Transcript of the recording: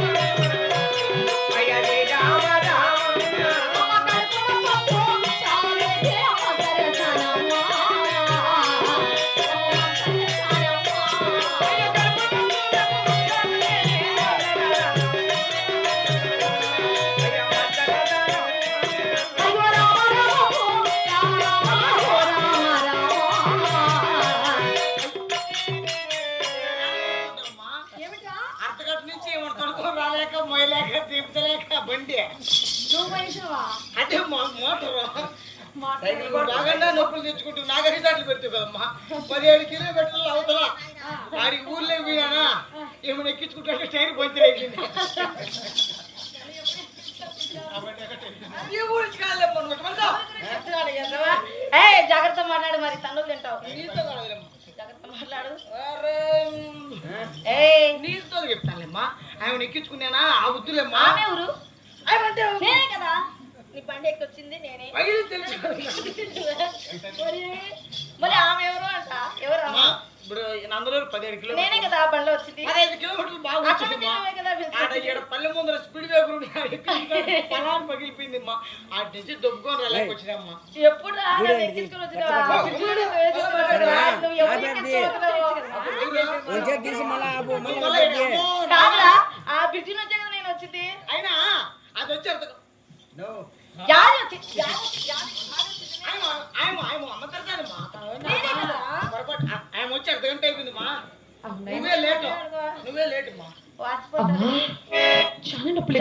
Thank you. లేక మొయ్యలేక తిప్పలేక బండి అంటే మోటార్ బాగా నొప్పులు తెచ్చుకుంటూ నాగరి దాంట్లో పెడుతుంది కదమ్మా పదిహేడు కిలోమీటర్లు అవుతలా వాడికి ఊర్లో పోయానా ఏమైనా ఎక్కించుకుంటే టైర్ పంచర్ అయిపోయింది జాగ్రత్త మాట్లాడు మరి తన్నులు తింటావు జాగ్రత్త మాట్లాడు ఆమెను ఎక్కించుకున్నానా? ఆ వద్దులేమ్మా. ఆమె ఆమె నేనే కదా. నీ బండి ఎక్కి వచ్చింది నేనే. పగిలి తెలుసు. మరి మరి ఆమె ఎవరు అంట? ఎవరు అమ్మా? ఇప్పుడు అందులో పదిహేడు నేనే కిలోమీటర్లు కదా ఆ బండిలో వచ్చింది. పదహైదు కిలోమీటర్లు బాగా అక్కడ వచ్చిందమ్మా నేనే కదా ఆడ ఈడ పల్లె ముందర స్పీడ్ బ్రేకర్ పొలాన్ని పగిలిపోయిందమ్మా. ఆడ నుంచి దొబ్బుకొని ఎప్పుడు రా నన్ను ఎక్కించుకొని వచ్చినావా? నువ్వు. అమ్మో, కాదురా. బిడ్డ నుంచే కదా నేను వచ్చింది? అయినా అది వచ్చి అర్థం. యాది వచ్చి యాది యాది ఆయన ఆయన ఆయన అమ్మతారమ్మా నేనే కదా? పొరపాటు. ఆ- ఆయన వచ్చి అర్ధ గంట అయిపోయిందమ్మా నువ్వే లేటు. నువ్వే లేటు అమ్మా. వాచిపోతాను చాలా నొప్పులు